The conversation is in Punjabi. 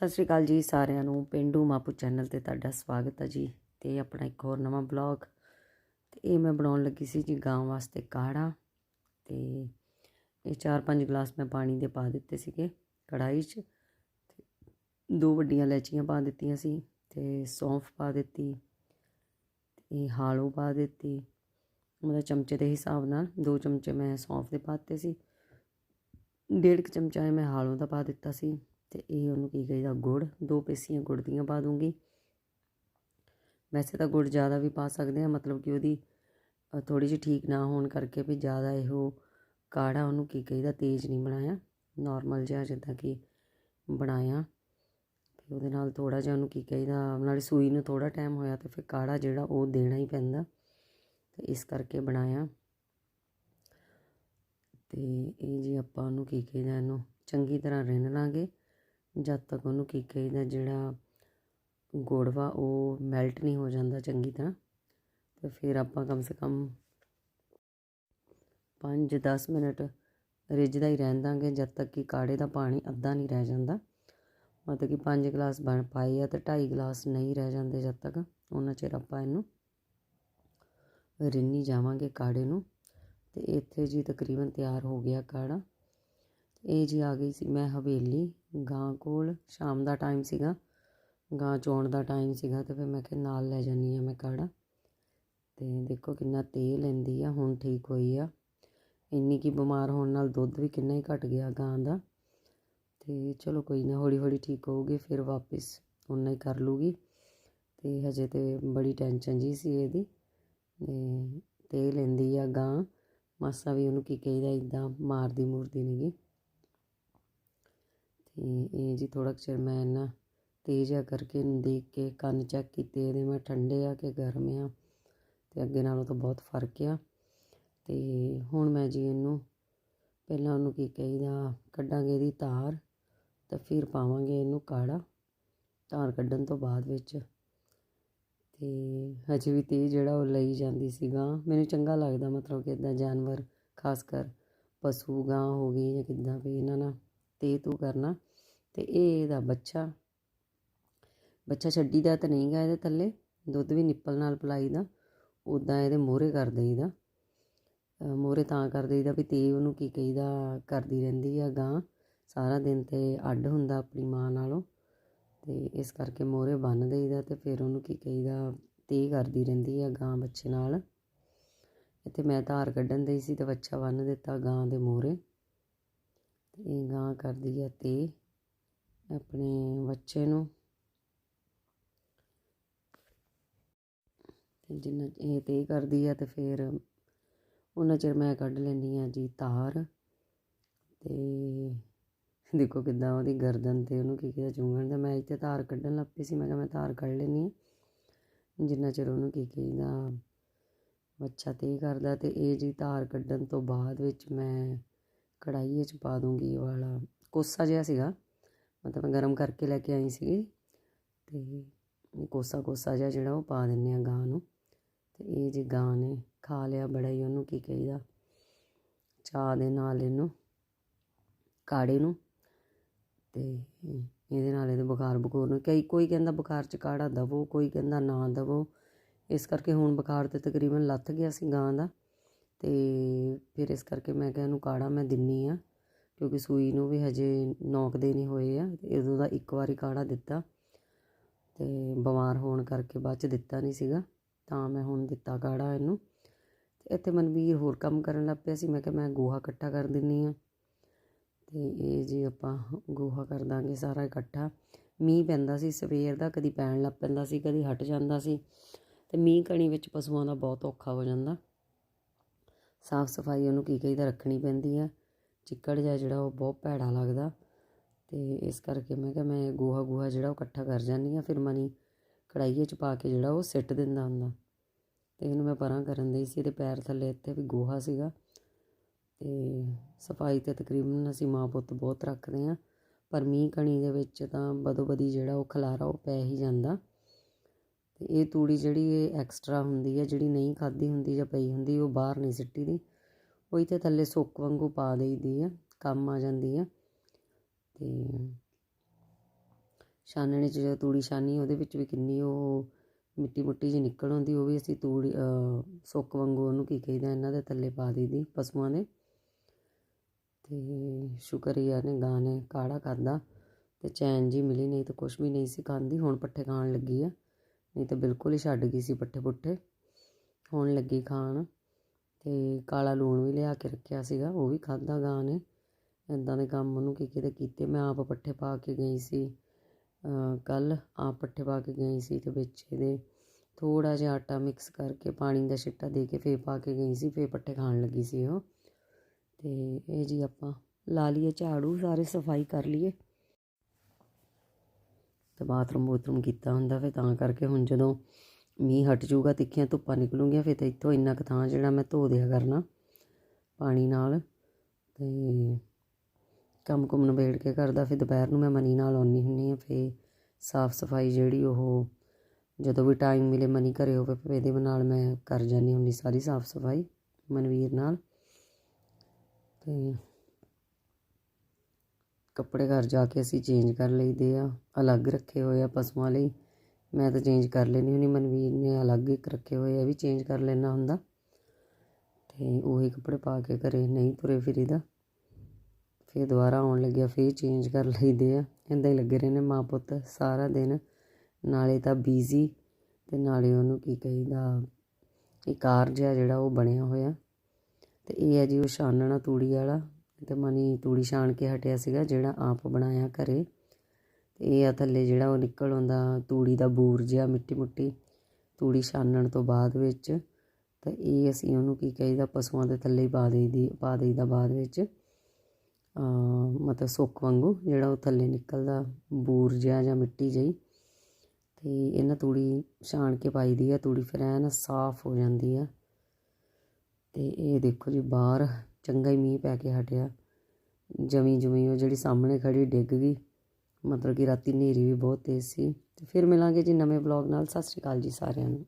ਸਤਿ ਸ਼੍ਰੀ ਅਕਾਲ ਜੀ ਸਾਰਿਆਂ ਨੂੰ, ਪਿੰਡੂ ਮਾਪੂ ਚੈਨਲ ਤੇ ਤੁਹਾਡਾ ਸਵਾਗਤ ਹੈ ਜੀ ਤੇ ਆਪਣਾ ਇੱਕ ਹੋਰ ਨਵਾਂ ਬਲੌਗ ਤੇ ਇਹ ਮੈਂ ਬਣਾਉਣ ਲੱਗੀ ਸੀ ਜੀ ਗਾਂ ਵਾਸਤੇ ਕਾੜਾ ਤੇ ਇਹ 4-5 ਗਲਾਸ ਮੈਂ ਪਾਣੀ ਦੇ ਪਾ ਦਿੱਤੇ ਸੀਗੇ ਕੜਾਈ 'ਚ। ਤੇ ਦੋ ਵੱਡੀਆਂ ਇਲਾਚੀਆਂ ਪਾ ਦਿੱਤੀਆਂ ਸੀ ਤੇ ਸੌਂਫ ਪਾ ਦਿੱਤੀ, ਤੇ ਇਹ ਹਾਲੋ ਪਾ ਦਿੱਤੀ। ਮਤਲਬ ਚਮਚੇ ਦੇ ਹਿਸਾਬ ਨਾਲ ਦੋ ਚਮਚੇ ਮੈਂ ਸੌਂਫ ਦੇ ਪਾਤੇ ਸੀ। ਡੇਢ ਕੁ ਚਮਚਾ ਮੈਂ ਹਾਲੋਂ ਦਾ ਪਾ ਦਿੱਤਾ ਸੀ। ਤੇ ਇਹ ਉਹਨੂੰ ਕੀ ਕਹੀਦਾ, ਗੁੜ, ਦੋ ਪੇਸੀਆਂ ਗੁੜ ਦੀਆਂ ਪਾ ਦੂੰਗੀ। ਵੈਸੇ ਤਾਂ ਗੁੜ ਜ਼ਿਆਦਾ ਵੀ ਪਾ ਸਕਦੇ ਆ ਮਤਲਬ ਕਿ ਉਹਦੀ ਥੋੜੀ ਜਿਹੀ ਠੀਕ ਨਾ ਹੋਣ ਕਰਕੇ ਵੀ ਜ਼ਿਆਦਾ ਇਹੋ ਕਾੜਾ ਉਹਨੂੰ ਕੀ ਕਹੀਦਾ, ਤੇਜ਼ ਨਹੀਂ ਬਣਾਇਆ। ਨਾਰਮਲ ਜਿਹਾ ਜਿੱਦਾਂ ਕਿ ਬਣਾਇਆ। ਤੇ ਉਹਦੇ ਨਾਲ ਥੋੜਾ ਜਿਹਾ ਉਹਨੂੰ ਕੀ ਕਹੀਦਾ, ਨਾਲੇ ਸੂਈ ਨੂੰ ਥੋੜਾ ਟਾਈਮ ਹੋਇਆ ਤੇ ਫਿਰ ਕਾੜਾ ਜਿਹੜਾ ਉਹ ਦੇਣਾ ਹੀ ਪੈਂਦਾ। ਤੇ ਇਸ ਕਰਕੇ ਬਣਾਇਆ। ਤੇ ਇਹ ਜੀ ਆਪਾਂ ਉਹਨੂੰ ਕੀ ਕਹੀਦਾ, ਇਹਨੂੰ ਚੰਗੀ ਤਰ੍ਹਾਂ ਰਿੰਨ ਲਾਂਗੇ। ਜਦ ਤੱਕ ਉਹਨੂੰ ਕੀ ਕਹੀਦਾ, ਜਿਹੜਾ ਗੁੜ ਵਾ ਉਹ ਮੈਲਟ ਨਹੀਂ ਹੋ ਜਾਂਦਾ ਚੰਗੀ ਤਰ੍ਹਾਂ, ਤੇ ਫਿਰ ਆਪਾਂ ਕਮ ਸੇ ਕਮ 5-10 ਮਿੰਟ ਰਿੱਝਦਾ ਹੀ ਰਹਿਣ ਦਾਂਗੇ, ਜਦ ਤੱਕ ਕਿ ਕਾੜੇ ਦਾ ਪਾਣੀ ਅੱਧਾ ਨਹੀਂ ਰਹਿ ਜਾਂਦਾ। ਮਤਲਬ ਕਿ 5 ਗਲਾਸ ਬਣ ਪਾਏ ਆ ਤੇ 2.5 ਗਲਾਸ ਨਹੀਂ ਰਹਿ ਜਾਂਦੇ ਜਦ ਤੱਕ, ਉਹਨਾਂ ਚਿਰ ਆਪਾਂ ਇਹਨੂੰ ਰਿੰਨੀ ਜਾਵਾਂਗੇ ਕਾੜੇ ਨੂੰ, ਤੇ ਇੱਥੇ ਜੀ ਤਕਰੀਬਨ ਤਿਆਰ ਹੋ ਗਿਆ ਕਾੜਾ। ਇਹ ਜੀ ਆ ਗਈ ਸੀ ਮੈਂ ਹਵੇਲੀ ਗਾਂ ਕੋਲ ਸ਼ਾਮ ਦਾ ਟਾਈਮ ਸੀਗਾ, ਗਾਂ ਚੋਣ ਦਾ ਟਾਈਮ ਸੀਗਾ ਤੇ ਫਿਰ ਮੈਂ ਕਿਹਾ ਨਾਲ ਲੈ ਜਾਨੀ ਆ ਮੈਂ ਕਾੜਾ। ਤੇ ਦੇਖੋ ਕਿੰਨਾ ਤੇਲ ਲੈਂਦੀ ਆ, ਹੁਣ ਠੀਕ ਹੋਈ ਆ। ਇੰਨੀ ਕੀ ਬਿਮਾਰ ਹੋਣ ਨਾਲ ਦੁੱਧ ਵੀ ਕਿੰਨਾ ਹੀ ਘਟ ਗਿਆ ਗਾਂ ਦਾ। ਤੇ ਚਲੋ ਕੋਈ ਨਾ, ਹੌਲੀ ਹੌਲੀ ਠੀਕ ਹੋਊਗੀ, ਫਿਰ ਵਾਪਸ ਉਨਾ ਹੀ ਕਰ ਲੂਗੀ। ਤੇ ਹਜੇ ਤੇ ਬੜੀ ਟੈਨਸ਼ਨ ਜੀ ਸੀ ਇਹਦੀ। ਤੇ ਤੇਲ ਲੈਂਦੀ ਆ ਗਾਂ, ਮਾਸਾ ਵੀ ਉਹਨੂੰ ਕੀ ਕਹੀਦਾ ਇਦਾਂ ਮਾਰਦੀ ਮੂਰਦੀ ਨਹੀਂਗੀ ਤੇ ਇਹ ਜੀ ਥੋੜਾ ਚਿਰ ਮੈਂ ਨਾ ਤੇਜ਼ ਆ ਕਰਕੇ ਇਹਨੂੰ ਦੇਖ ਕੇ ਕੰਨ ਚੈੱਕ ਕੀਤੇ, ਇਹਦੇ ਮੈਂ ਠੰਡੇ ਆ ਕਿ ਗਰਮ ਆ ਤੇ ਅੱਗੇ ਨਾਲੋਂ ਤਾਂ ਬਹੁਤ ਫ਼ਰਕ ਆ। ਤੇ ਹੁਣ ਮੈਂ ਜੀ ਇਹਨੂੰ ਪਹਿਲਾਂ ਉਹਨੂੰ ਕੀ ਕਹੀਦਾ, ਕੱਢਾਂਗੇ ਇਹਦੀ ਧਾਰ ਤਾਂ ਫਿਰ ਪਾਵਾਂਗੇ ਇਹਨੂੰ ਕਾੜਾ ਧਾਰ ਕੱਢਣ ਤੋਂ ਬਾਅਦ ਵਿੱਚ। ਤੇ ਹਜੇ ਵੀ ਤੇ ਜਿਹੜਾ ਉਹ ਲਈ ਜਾਂਦੀ ਸੀਗਾ ਮੈਨੂੰ ਚੰਗਾ ਲੱਗਦਾ ਮਤਲਬ ਕਿ ਇਦਾਂ ਜਾਨਵਰ ਖਾਸ ਕਰ ਪਸ਼ੂ ਗਾਂ ਹੋ ਗਈ ਜਾਂ ਕਿੱਦਾਂ ਵੀ ਇਹਨਾਂ ਨਾਲ ਤੇ ਤੂੰ ਕਰਨਾ। ਤੇ ਇਹ ਇਹਦਾ ਬੱਚਾ। ਬੱਚਾ ਛੱਡੀ ਦਾ ਤਾਂ ਨਹੀਂ ਗਾ ਇਹਦੇ ਥੱਲੇ। ਦੁੱਧ ਵੀ ਨਿੱਪਲ ਨਾਲ ਪਲਾਈ ਦਾ ਉਦਾਂ ਇਹਦੇ ਮੋਹਰੇ ਕਰ ਦੇਈਦਾ। ਮੋਹਰੇ ਤਾਂ ਕਰ ਦੇਈਦਾ ਵੀ ਤੇ ਉਹਨੂੰ ਕੀ ਕਹੀਦਾ, ਕਰਦੀ ਰਹਿੰਦੀ ਆ ਗਾਂ ਸਾਰਾ ਦਿਨ ਤੇ ਅੱਡ ਹੁੰਦਾ ਆਪਣੀ ਮਾਂ ਨਾਲੋਂ। ਤੇ ਇਸ ਕਰਕੇ ਮੋਹਰੇ ਬੰਨ ਦੇਈਦਾ ਤੇ ਫਿਰ ਉਹਨੂੰ ਕੀ ਕਹੀਦਾ ਤੇ ਕਰਦੀ ਰਹਿੰਦੀ ਆ ਗਾਂ ਬੱਚੇ ਨਾਲ। ਇੱਥੇ ਮੈਂ ਧਾਰ ਕੱਢਣ ਦੇ ਸੀ ਤੇ ਬੱਚਾ ਬੰਨ ਦਿੱਤਾ ਗਾਂ ਦੇ ਮੋਹਰੇ। ਤੇ ਇਹ ਗਾਂ ਕਰਦੀ ਆ ਤੇ ਆਪਣੇ ਬੱਚੇ ਨੂੰ। ਤੇ ਜਿੰਨਾ ਇਹ ਤੇ ਕਰਦੀ ਆ ਤੇ ਫਿਰ ਉਹਨਾਂ ਚਿਰ ਮੈਂ ਕੱਢ ਲੈਂਦੀ ਆ ਜੀ ਧਾਰ ਤੇ ਦੇਖੋ ਕਿਦਾਂ ਉਹਦੀ ਗਰਦਨ ਤੇ ਉਹਨੂੰ ਕੀ ਕਿਹਾ ਚੁੰਗਣ ਦਾ। ਮੈਂ ਇੱਥੇ ਧਾਰ ਕੱਢਣ ਲੱਗ ਪਈ ਸੀ, ਮੈਂ ਕਿਹਾ ਮੈਂ ਧਾਰ ਕੱਢ ਲੈਣੀ ਆ। ਜਿੰਨਾ ਚਿਰ ਉਹਨੂੰ ਕੀ ਕਹਿੰਦਾ ਬੱਚਾ ਤੇ ਕਰਦਾ ਤੇ ਇਹ ਜੀ ਧਾਰ ਕੱਢਣ ਤੋਂ ਬਾਅਦ ਵਿੱਚ ਮੈਂ ਕੜਾਈ ਵਿੱਚ ਪਾ ਦੂੰਗੀ ਇਹ ਵਾਲਾ ਕੋਸਾ ਜਿਹਾ ਸੀਗਾ। ਮਤਲਬ ਮੈਂ ਗਰਮ ਕਰਕੇ ਲੈ ਕੇ ਆਈ ਸੀਗੀ ਤੇ ਕੋਸਾ ਕੋਸਾ ਜਿਹਾ ਜਿਹੜਾ ਉਹ ਪਾ ਦਿੰਨੇ ਆ ਗਾਂ ਨੂੰ। ਤੇ ਇਹ ਜੇ ਗਾਂ ਨੇ ਖਾ ਲਿਆ ਬੜਾ ਹੀ ਉਹਨੂੰ ਕੀ ਕਹੀਦਾ, ਚਾਹ ਦੇ ਨਾਲ ਇਹਨੂੰ, ਕਾੜੇ ਨੂੰ ਤੇ ਇਹਦੇ ਨਾਲ ਇਹਦੇ ਬੁਖਾਰ ਬਕੂਰ ਨੂੰ ਕਈ, ਕੋਈ ਕਹਿੰਦਾ ਬੁਖਾਰ ਚ ਕਾੜਾ ਦਵੋ, ਕੋਈ ਕਹਿੰਦਾ ਨਾ ਦਵੋ। ਇਸ ਕਰਕੇ ਹੁਣ ਬੁਖਾਰ ਤੇ ਤਕਰੀਬਨ ਲੱਥ ਗਿਆ ਸੀ ਗਾਂ ਦਾ ਤੇ ਫਿਰ ਇਸ ਕਰਕੇ ਮੈਂ ਕਿਹਾ ਇਹਨੂੰ ਕਾੜਾ ਮੈਂ ਦਿੰਨੀ ਆ ਕਿਉਂਕਿ ਸੂਈ ਨੂੰ ਵੀ ਹਜੇ ਨੌਕਦੇ ਨਹੀਂ ਹੋਏ ਆ ਇਦੋਂ ਦਾ ਇੱਕ ਵਾਰੀ ਕਾੜਾ ਦਿੱਤਾ ਤੇ ਬਿਮਾਰ ਹੋਣ ਕਰਕੇ ਬਾਅਦ ਚ ਦਿੱਤਾ ਨਹੀਂ ਸੀਗਾ, ਤਾਂ ਮੈਂ ਹੁਣ ਦਿੱਤਾ ਕਾੜਾ ਇਹਨੂੰ। ਤੇ ਇੱਥੇ ਮਨਵੀਰ ਹੋਰ ਕੰਮ ਕਰਨ ਲੱਗ ਪਿਆ ਸੀ, ਮੈਂ ਕਿਹਾ ਮੈਂ ਗੋਹਾ ਇਕੱਠਾ ਕਰ ਦਿੰਨੀ ਆ। ਤੇ ਇਹ ਜੀ ਆਪਾਂ ਗੋਹਾ ਕਰ ਦਾਂਗੇ ਸਾਰਾ ਇਕੱਠਾ। ਮੀਂਹ ਪੈਂਦਾ ਸੀ, ਸਵੇਰ ਦਾ ਕਦੀ ਪੈਣ ਲੱਗ ਪੈਂਦਾ ਸੀ, ਕਦੀ ਹਟ ਜਾਂਦਾ ਸੀ। ਤੇ ਮੀਂਹ ਕਣੀ ਵਿੱਚ ਪਸ਼ੂਆਂ ਦਾ ਬਹੁਤ ਔਖਾ ਹੋ ਜਾਂਦਾ। ਸਾਫ਼ ਸਫ਼ਾਈ ਉਹਨੂੰ ਕੀ ਕਹੀਦਾ, ਰੱਖਣੀ ਪੈਂਦੀ ਆ। ਚਿੱਕੜ ਜਿਹਾ ਜਿਹੜਾ ਉਹ ਬਹੁਤ ਭੈੜਾ ਲੱਗਦਾ। ਤੇ ਇਸ ਕਰਕੇ ਮੈਂ ਕਿਹਾ ਮੈਂ ਗੋਹਾ ਗੋਹਾ ਜਿਹੜਾ ਉਹ ਇਕੱਠਾ ਕਰ ਜਾਂਦੀ ਆ ਫਿਰ ਮਨੀ ਕੜਾਈਏ ਚ ਪਾ ਕੇ ਜਿਹੜਾ ਉਹ ਸਿੱਟ ਦਿੰਦਾ ਹੁੰਦਾ। ਤੇ ਇਹਨੂੰ ਮੈਂ ਪਰਾਂ ਕਰਨ ਦੇ ਸੀ ਤੇ ਪੈਰ ਥੱਲੇ ਇੱਥੇ ਵੀ ਗੋਹਾ ਸੀਗਾ। ਤੇ ਸਫ਼ਾਈ ਤੇ ਤਕਰੀਬਨ ਅਸੀਂ ਮਾਂ ਪੁੱਤ ਬਹੁਤ ਰੱਖਦੇ ਆ ਪਰ ਮੀਂਹ ਕਣੀ ਦੇ ਵਿੱਚ ਤਾਂ ਬਦੋ ਬਦੀ ਜਿਹੜਾ ਉਹ ਖਲਾਰਾ ਉਹ ਪੈ ਹੀ ਜਾਂਦਾ। ਤੇ ਇਹ ਤੂੜੀ ਜਿਹੜੀ ਇਹ ਐਕਸਟਰਾ ਹੁੰਦੀ ਹੈ, ਜਿਹੜੀ ਨਹੀਂ ਖਾਦੀ ਹੁੰਦੀ ਜਾਂ ਪਈ ਹੁੰਦੀ, ਉਹ ਬਾਹਰ ਨਹੀਂ ਸਿੱਟੀ ਦੀ। ਉਹੀ ਇੱਥੇ ਥੱਲੇ ਸੁੱਕ ਵਾਂਗੂ ਪਾ ਦੇਈਦੀ ਆ, ਕੰਮ ਆ ਜਾਂਦੀ ਆ। ਤੇ ਛਾਨਣੇ 'ਚ ਜਦੋਂ ਤੂੜੀ ਛਾਨੀ, ਉਹਦੇ ਵਿੱਚ ਵੀ ਕਿੰਨੀ ਉਹ ਮਿੱਟੀ ਮੁੱਟੀ ਜਿਹੀ ਨਿਕਲ ਆਉਂਦੀ, ਉਹ ਵੀ ਅਸੀਂ ਤੂੜੀ ਸੁੱਕ ਵਾਂਗੂ ਉਹਨੂੰ ਕੀ ਕਹੀਦਾ, ਇਹਨਾਂ ਦੇ ਥੱਲੇ ਪਾ ਦਈਦੀ ਪਸ਼ੂਆਂ ਦੇ। ਤੇ ਸ਼ੁਕਰੀਆ ਨੇ ਗਾਣੇ ਕਾੜਾ ਖਾਦਾ ਤੇ ਚੈਨ ਜੀ ਮਿਲੀ, ਨਹੀਂ ਤਾਂ ਕੁਛ ਵੀ ਨਹੀਂ ਸੀ ਖਾਂਦੀ, ਹੁਣ ਪੱਠੇ ਖਾਣ ਲੱਗੀ ਆ। ਨਹੀਂ ਤਾਂ ਬਿਲਕੁਲ ਹੀ ਛੱਡ ਗਈ ਸੀ ਪੱਠੇ ਪੁੱਠੇ ਹੁਣ ਲੱਗੀ ਖਾਣ। ਅਤੇ ਕਾਲਾ ਲੂਣ ਵੀ ਲਿਆ ਕੇ ਰੱਖਿਆ ਸੀਗਾ, ਉਹ ਵੀ ਖਾਧਾ ਗਾਂ ਨੇ। ਇੱਦਾਂ ਦੇ ਕੰਮ ਉਹਨੂੰ ਕੀ ਕਿਤੇ ਕੀਤੇ। ਮੈਂ ਆਪ ਪੱਠੇ ਪਾ ਕੇ ਗਈ ਸੀ ਕੱਲ ਆਪ ਪੱਠੇ ਪਾ ਕੇ ਗਈ ਸੀ ਤੇ ਵਿੱਚ ਇਹਦੇ ਥੋੜਾ ਜਿਹਾ ਆਟਾ ਮਿਕਸ ਕਰਕੇ ਪਾਣੀ ਦਾ ਛਿੱਟਾ ਦੇ ਕੇ ਫੇਰ ਪਾ ਕੇ ਗਈ ਸੀ, ਫੇਰ ਪੱਠੇ ਖਾਣ ਲੱਗੀ ਸੀ ਉਹ। ਤੇ ਇਹ ਜੀ ਆਪਾਂ ਲਾ ਲਈਏ ਝਾੜੂ, ਸਾਰੇ ਸਫ਼ਾਈ ਕਰ ਲਈਏ। ਤੇ ਬਾਥਰੂਮ ਬੂਥਰੂਮ ਕੀਤਾ ਹੁੰਦਾ ਫੇ ਤਾਂ ਕਰਕੇ ਹੁਣ ਜਦੋਂ ਮੀਂਹ ਹਟ ਜਾਊਗਾ, ਤਿੱਖੀਆਂ ਧੁੱਪਾਂ ਨਿਕਲੂਗੀਆਂ, ਫਿਰ ਤਾਂ ਇੱਥੋਂ ਇੰਨਾ ਕੁ ਥਾਂ ਜਿਹੜਾ ਮੈਂ ਧੋ ਦਿਆ ਕਰਨਾ ਪਾਣੀ ਨਾਲ ਤੇ ਕੰਮ ਕੁਮ ਨਿਬੇੜ ਕੇ ਕਰਦਾ ਫਿਰ ਦੁਪਹਿਰ ਨੂੰ ਮੈਂ ਮਨੀ ਨਾਲ ਆਉਣੀ ਹੁੰਨੀ ਆ ਫਿਰ ਸਾਫ਼ ਸਫ਼ਾਈ ਜਿਹੜੀ ਉਹ ਜਦੋਂ ਵੀ ਟਾਈਮ ਮਿਲੇ ਮਨੀ ਘਰੇ ਹੋਵੇ, ਫਿਰ ਇਹਦੇ ਨਾਲ ਮੈਂ ਕਰ ਜਾਂਦੀ ਹੁੰਦੀ ਸਾਰੀ ਸਾਫ਼ ਸਫ਼ਾਈ ਮਨਵੀਰ ਨਾਲ ਤੇ ਕੱਪੜੇ ਘਰ ਜਾ ਕੇ ਅਸੀਂ ਚੇਂਜ ਕਰ ਲਈਦੇ ਆ, ਅਲੱਗ ਰੱਖੇ ਹੋਏ ਆ ਪਸ਼ੂਆਂ ਲਈ। ਮੈਂ ਤਾਂ ਚੇਂਜ ਕਰ ਲੈਣੀ ਹੁੰਦੀ ਮਨਵੀਰ ਨੇ ਅਲੱਗ ਇੱਕ ਰੱਖੇ ਹੋਏ ਆ ਵੀ ਚੇਂਜ ਕਰ ਲੈਣਾ ਹੁੰਦਾ। ਤੇ ਉਹੀ ਕੱਪੜੇ ਪਾ ਕੇ ਘਰੇ ਨਹੀਂ ਤੁਰੇ ਫਿਰੀਦਾ। ਫਿਰ ਦੁਬਾਰਾ ਆਉਣ ਲੱਗਿਆ, ਫਿਰ ਚੇਂਜ ਕਰ ਲਈਦੇ ਆ। ਇੰਦਾਂ ਹੀ ਲੱਗੇ ਰਹਿੰਦੇ ਮਾਂ ਪੁੱਤ ਸਾਰਾ ਦਿਨ। ਨਾਲੇ ਤਾਂ ਬੀਜ਼ੀ ਤੇ ਨਾਲੇ ਉਹਨੂੰ ਕੀ ਕਹੀਦਾ ਇਹ ਕਾਰਜ ਆ ਜਿਹੜਾ ਉਹ ਬਣਿਆ ਹੋਇਆ। ਤੇ ਇਹ ਹੈ ਜੀ ਉਹ ਛਾਨਣਾ ਤੂੜੀ ਵਾਲਾ। ਤੇ ਮਨੀ ਤੂੜੀ ਛਾਣ ਕੇ ਹਟਿਆ ਸੀਗਾ, ਜਿਹੜਾ ਆਪ ਬਣਾਇਆ ਘਰੇ। ਇਹ ਆ ਥੱਲੇ ਜਿਹੜਾ ਉਹ ਨਿਕਲ ਆਉਂਦਾ, ਤੂੜੀ ਦਾ ਬੂਰ ਜਿਹਾ ਮਿੱਟੀ ਮੁੱਟੀ, ਤੂੜੀ ਛਾਨਣ ਤੋਂ ਬਾਅਦ ਵਿੱਚ। ਤਾਂ ਇਹ ਅਸੀਂ ਉਹਨੂੰ ਕੀ ਕਹੀਦਾ, ਪਸ਼ੂਆਂ ਦੇ ਥੱਲੇ ਹੀ ਪਾ ਦੇਈਦੀ, ਪਾ ਦੇਈਦਾ ਬਾਅਦ ਵਿੱਚ। ਮਤਲਬ ਸੁੱਕ ਵਾਂਗੂ ਜਿਹੜਾ ਉਹ ਥੱਲੇ ਨਿਕਲਦਾ, ਬੂਰ ਜਿਹਾ ਜਾਂ ਮਿੱਟੀ ਜਿਹੀ। ਤੇ ਇਹਨਾਂ ਤੂੜੀ ਛਾਣ ਕੇ ਪਾਈ ਦੀ ਆ, ਤੂੜੀ ਫਿਰ ਐਨ ਸਾਫ਼ ਹੋ ਜਾਂਦੀ ਆ। ਤੇ ਇਹ ਦੇਖੋ ਜੀ, ਬਾਹਰ ਚੰਗਾ ਹੀ ਮੀਂਹ ਪੈ ਕੇ ਹਟਿਆ। ਜਮੀ ਜਮੀ ਉਹ ਜਿਹੜੀ ਸਾਹਮਣੇ ਖੜੀ ਡਿੱਗ ਗਈ। ਮਤਲਬ ਕਿ ਰਾਤੀ ਹਨੇਰੀ ਵੀ ਬਹੁਤ ਤੇਜ਼ ਸੀ। ਤੇ ਫਿਰ ਮਿਲਾਂਗੇ ਜੀ ਨਵੇਂ ਵਲੌਗ ਨਾਲ। ਸਤਿ ਸ਼੍ਰੀ ਅਕਾਲ ਜੀ ਸਾਰਿਆਂ ਨੂੰ।